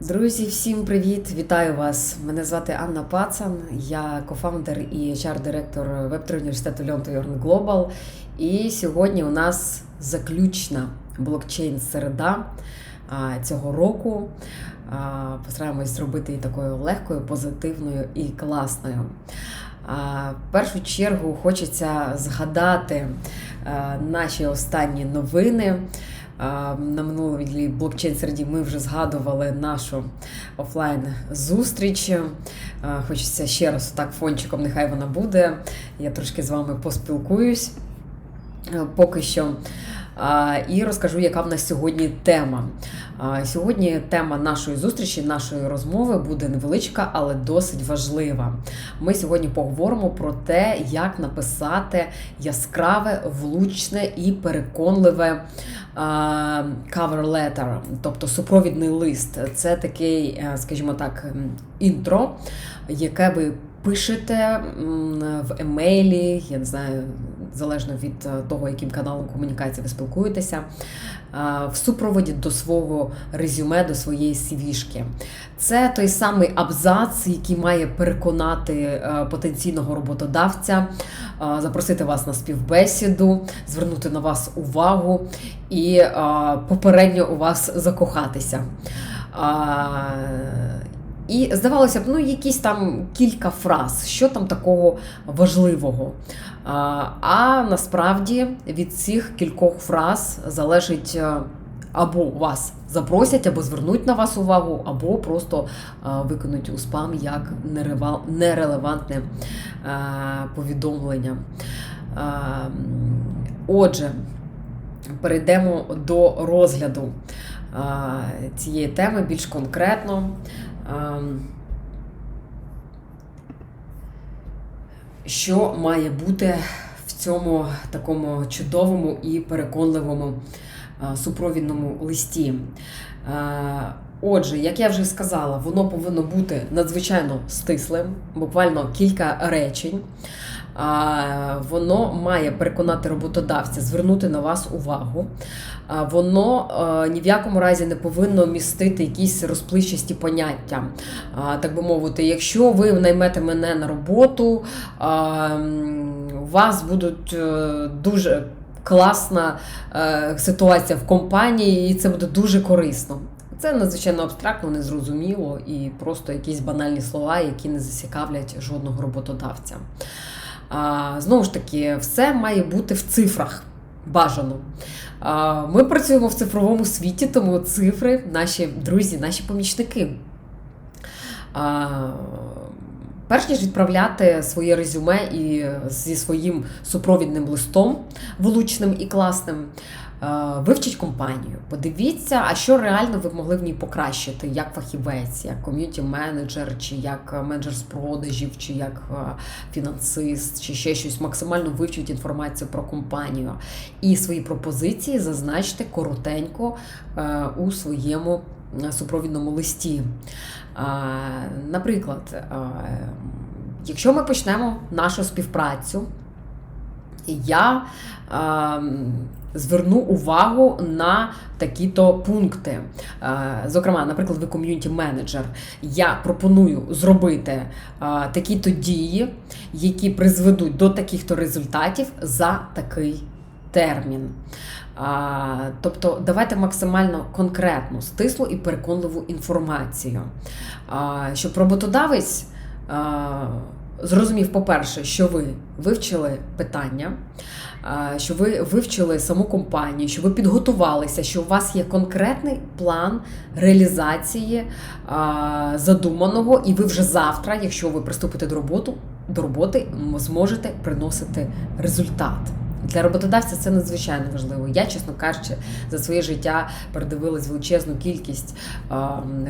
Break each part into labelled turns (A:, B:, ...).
A: Друзі, всім привіт! Вітаю вас! Мене звати Анна Пацан, я кофаундер і HR-директор Web3 університету Learn to Earn Global. І сьогодні у нас заключна блокчейн-середа цього року. Постараємось зробити її такою легкою, позитивною і класною. В першу чергу хочеться згадати наші останні новини. На минулій блокчейн середі ми вже згадували нашу офлайн зустріч. Хочеться ще раз так фончиком, нехай вона буде. Я трошки з вами поспілкуюсь поки що. І розкажу, яка в нас сьогодні тема. Сьогодні тема нашої зустрічі, нашої розмови буде невеличка, але досить важлива. Ми сьогодні поговоримо про те, як написати яскраве, влучне і переконливе cover letter, тобто супровідний лист. Це такий, е, скажімо так, інтро, яке ви пишете в емейлі, я не знаю, залежно від е, того, яким каналом комунікації ви спілкуєтеся, в супроводі до свого резюме, до своєї CV-шки. Це той самий абзац, який має переконати е, потенційного роботодавця, е, запросити вас на співбесіду, звернути на вас увагу і е, попередньо у вас закохатися. І здавалося б, ну якісь там кілька фраз, що там такого важливого. А, а насправді від цих кількох фраз залежить е, або вас запросять, або звернуть на вас увагу, або просто е, виконуть у спам як нерелевантне е, повідомлення. Отже, перейдемо до розгляду цієї теми більш конкретно. Ем, Що має бути в цьому такому чудовому і переконливому е, супровідному листі? Е, Отже, як я вже сказала, воно повинно бути надзвичайно стислим, буквально кілька речень. Воно має переконати роботодавця, звернути на вас увагу. Воно ні в якому разі не повинно містити якісь розпливчасті поняття. Так би мовити, якщо ви наймете мене на роботу, у вас будуть е, дуже класна е, ситуація в компанії, і це буде дуже корисно. Це надзвичайно абстрактно, незрозуміло і просто якісь банальні слова, які не зацікавлять жодного роботодавця. А, Знову ж таки, все має бути в цифрах. Бажано. А, Ми працюємо в цифровому світі, тому цифри наші друзі, наші помічники. А, Перш ніж відправляти своє резюме і зі своїм супровідним листом влучним і класним, вивчіть компанію, подивіться, а що реально ви могли в ній покращити, як фахівець, як ком'юніті менеджер, чи як менеджер з продажів, чи як е, фінансист, чи ще щось. Максимально вивчіть інформацію про компанію і свої пропозиції зазначте коротенько е, у своєму е, супровідному листі. Наприклад, якщо ми почнемо нашу співпрацю, я а, зверну увагу на такі-то пункти. Зокрема, наприклад, ви ком'юніті менеджер. Я пропоную зробити такі-то дії, які призведуть до таких-то результатів за такий термін. А, Тобто давайте максимально конкретну, стислу і переконливу інформацію, а, щоб роботодавець а, зрозумів, по-перше, що ви вивчили питання, що ви вивчили саму компанію, що ви підготувалися, що у вас є конкретний план реалізації задуманого, і ви вже завтра, якщо ви приступите до роботи, до роботи, зможете приносити результат. Для роботодавця це надзвичайно важливо. Я, чесно кажучи, за своє життя передивилась величезну кількість е,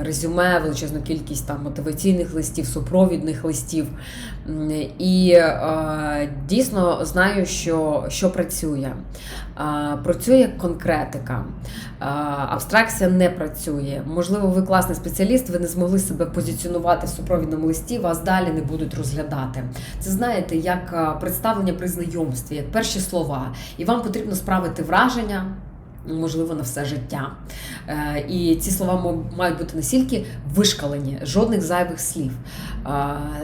A: резюме, величезну кількість там мотиваційних листів, супровідних листів. І е, дійсно знаю, що, що працює. Працює конкретика. Абстракція не працює. Можливо, ви класний спеціаліст, ви не змогли себе позиціонувати в супровідному листі, вас далі не будуть розглядати. Це знаєте, як представлення при знайомстві, як перші слова, і вам потрібно справити враження. можливо, на все життя. Е, і ці слова мають бути настільки вишкалені, жодних зайвих слів.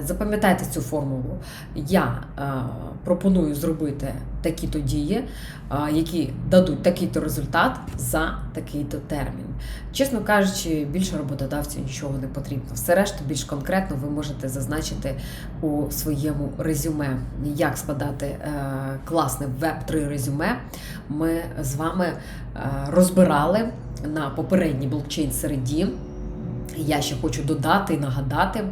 A: Запам'ятайте цю формулу. Я пропоную зробити такі-то дії, які дадуть такий-то результат за такий-то термін. Чесно кажучи, більше роботодавцю нічого не потрібно. Все решта більш конкретно ви можете зазначити у своєму резюме, як складати е, класне веб-3 резюме. Ми з вами е, розбирали на попередній блокчейн середі. Я ще хочу додати і нагадати,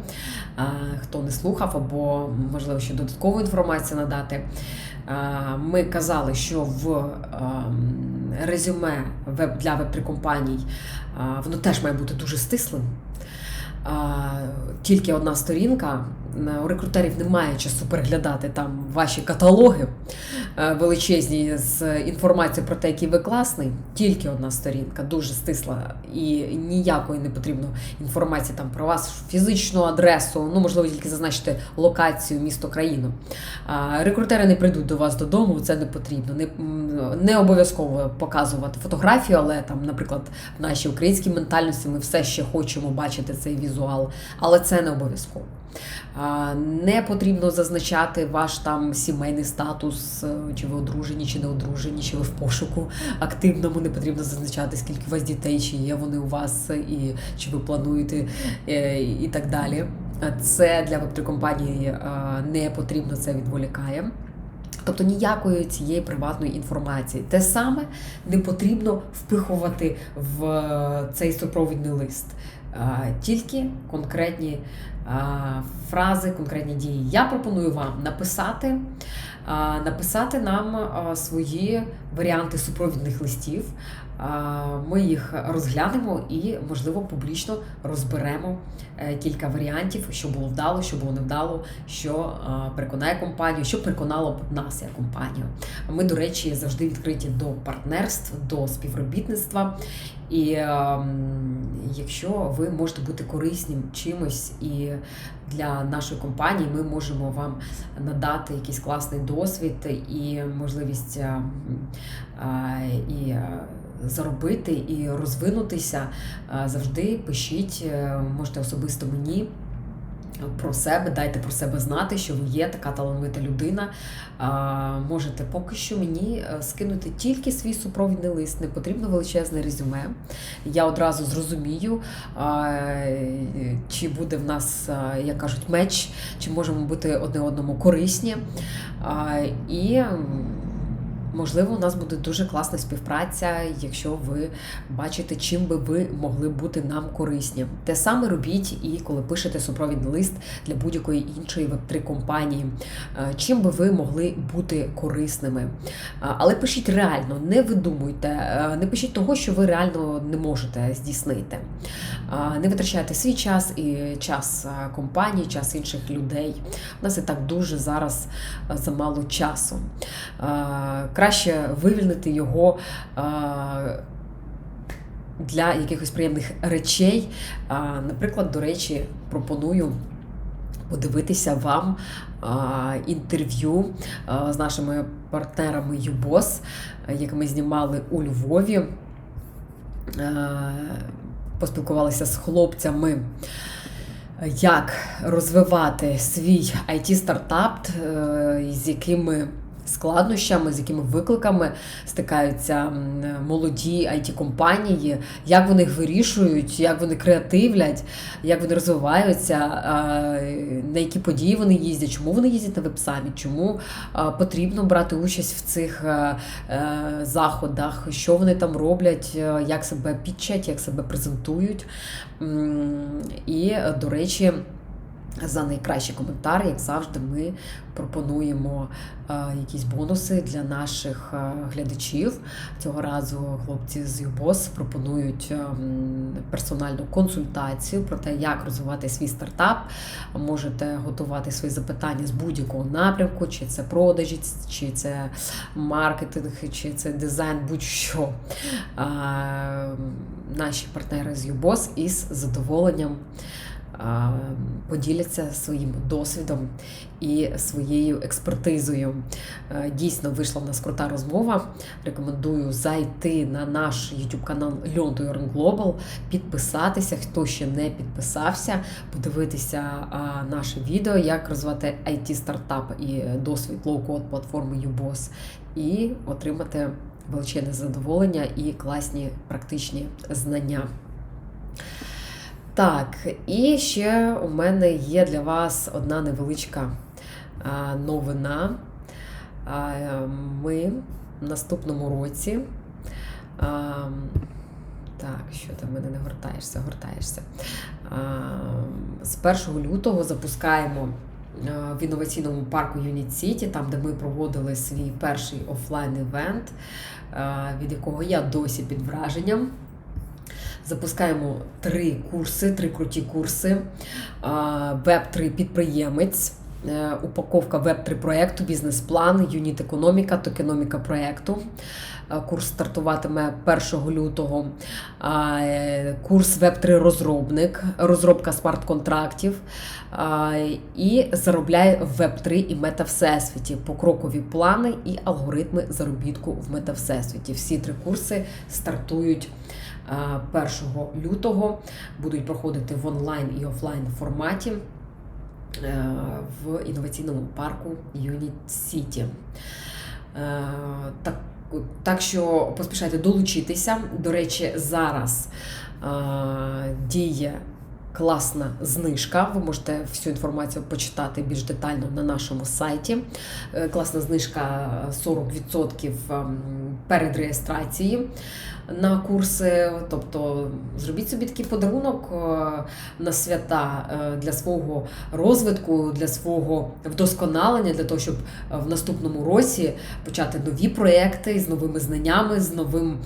A: хто не слухав, або, можливо, ще додаткову інформацію надати. Ми казали, що в резюме для веб-3 компаній воно теж має бути дуже стислим тільки одна сторінка. У рекрутерів немає часу переглядати там ваші каталоги е, величезні з інформацією про те, який ви класний. Тільки одна сторінка, дуже стисла, і ніякої не потрібно інформації там про вас, фізичну адресу, ну можливо, тільки зазначити локацію, місто, країну. Рекрутери не прийдуть до вас додому, це не потрібно. Не не обов'язково показувати фотографію, але там, наприклад, в нашій українській ментальності ми все ще хочемо бачити цей візуал, але це не обов'язково. Не потрібно зазначати ваш там сімейний статус, е, чи ви одружені, чи не одружені, чи ви в пошуку активному. Не потрібно зазначати, скільки у вас дітей, чи є вони у вас, і чи ви плануєте, е, і так далі. Це для веб компанії не потрібно, це відволікає. Тобто ніякої цієї приватної інформації. Те саме не потрібно впихувати в е, цей супровідний лист. Тільки конкретні фрази, конкретні дії. Я пропоную вам написати написати нам свої варіанти супровідних листів. Ми їх розглянемо і, можливо, публічно розберемо е, кілька варіантів, що було вдало, що було невдало, що переконає компанію, що переконало б нас як компанію. Ми, до речі, завжди відкриті до партнерств, до співробітництва. І е, якщо ви можете бути корисним чимось і для нашої компанії, ми можемо вам надати якийсь класний досвід і можливість е, е, і е, заробити і розвинутися, завжди пишіть, можете особисто мені про себе, дайте про себе знати, що ви є така талановита людина. Можете поки що мені е, скинути тільки свій супровідний лист, не потрібно величезне резюме. Я одразу зрозумію, а, чи буде в нас, як кажуть, меч, чи можемо бути одне одному корисні. І Можливо, у нас буде дуже класна співпраця, якщо ви бачите, чим би ви могли бути нам корисні. Те саме робіть і коли пишете супровідний лист для будь-якої іншої веб-3 компанії, е, чим би ви могли бути корисними. Е, але пишіть реально, не видумуйте, е, не пишіть того, що ви реально не можете здійснити. Не витрачайте свій час і час компанії, час інших людей. У нас і так дуже зараз замало часу краще вивільнити його для якихось приємних речей. Наприклад, до речі, пропоную. Подивитися вам а, інтерв'ю з нашими партнерами ЮБОС, яке ми знімали у Львові. Поспілкувалися з хлопцями, як розвивати свій it стартап е, з якими складнощами, з якими викликами стикаються молоді it компанії як вони їх вирішують, як вони креативлять, як вони розвиваються, на які події вони їздять, чому вони їздять на веб-саміт, чому потрібно брати участь в цих е, заходах, що вони там роблять, е, як себе підчать, як себе презентують. І, до речі, за найкращий коментар, як завжди, ми пропонуємо е, якісь бонуси для наших е, глядачів. Цього разу хлопці з ЮБОС пропонують е, персональну консультацію про те, як розвивати свій стартап. Можете готувати свої запитання з будь-якого напрямку, чи це продажі, чи це маркетинг, чи це дизайн, будь-що. Наші партнери з ЮБОС із задоволенням поділяться своїм досвідом і своєю експертизою. Е, Дійсно, вийшла в нас крута розмова. Рекомендую зайти на наш YouTube канал Learn Global, підписатися, хто ще не підписався, подивитися наше відео, як розвивати IT стартап і досвід лоу-код платформи UBOS, і отримати величезне задоволення і класні практичні знання. Так, і ще у мене є для вас одна невеличка новина. Ми в наступному році. Так, що ти в мене не гортаєшся, гортаєшся. З 1 лютого запускаємо в інноваційному парку Unit City, там, де ми проводили свій перший офлайн-івент, від якого я досі під враженням. Запускаємо три курси, три круті курси. Веб 3 підприємець, е, упаковка веб 3 проєкту, бізнес-план, юніт економіка, токеноміка проєкту. Е, Курс стартуватиме 1 лютого. Е, Курс веб 3 розробник, розробка смарт-контрактів. І заробляє в веб 3 і мета всесвіті, покрокові плани і алгоритми заробітку в мета всесвіті. Всі три курси стартують. 1 лютого будуть проходити в онлайн і офлайн форматі е, в інноваційному парку Юніт City. Е, Так, так що поспішайте долучитися. До речі, зараз е, діє класна знижка. Ви можете всю інформацію почитати більш детально на нашому сайті. Е, Класна знижка 40% ем, перед реєстрацією на курси. Тобто зробіть собі такий подарунок е, на свята е, для свого розвитку, для свого вдосконалення, для того, щоб в наступному році почати нові проекти з новими знаннями, з новим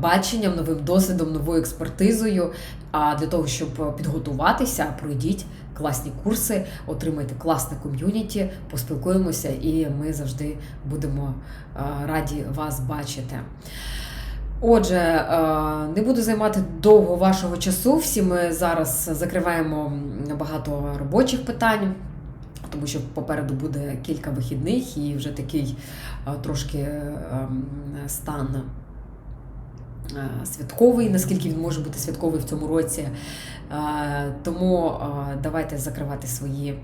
A: баченням, новим досвідом, новою експертизою. А для того, щоб підготуватися, пройдіть класні курси, отримайте класне ком'юніті, поспілкуємося, і ми завжди будемо раді вас бачити. Отже, не буду займати довго вашого часу. Всі ми зараз закриваємо багато робочих питань. Тому що попереду буде кілька вихідних і вже такий трошки стан святковий, наскільки він може бути святковий в цьому році. Тому давайте закривати свої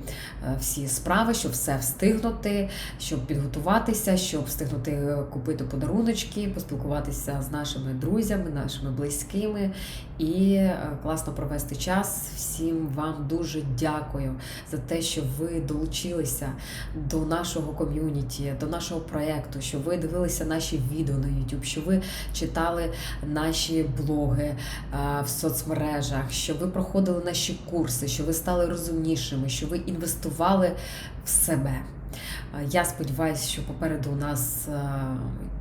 A: всі справи, щоб все встигнути, щоб підготуватися, щоб встигнути купити подаруночки, поспілкуватися з нашими друзями, нашими близькими і класно провести час. Всім вам дуже дякую за те, що ви долучилися до нашого ком'юніті, до нашого проєкту, що ви дивилися наші відео на YouTube, що ви читали наші блоги в соцмережах, що ви проходили наші курси, що ви стали розумнішими, що ви інвестували в себе. Я сподіваюся, що попереду у нас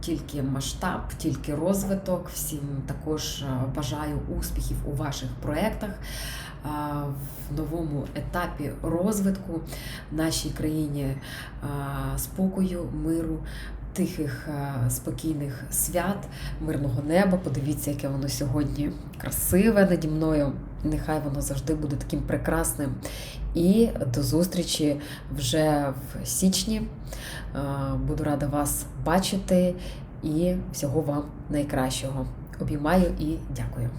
A: тільки масштаб, тільки розвиток. Всім також бажаю успіхів у ваших проєктах. В новому етапі розвитку в нашій країні спокою, миру, тихих, спокійних свят, мирного неба. Подивіться, яке воно сьогодні красиве наді мною. Нехай воно завжди буде таким прекрасним. І до зустрічі вже в січні. Буду рада вас бачити і всього вам найкращого. Обіймаю і дякую.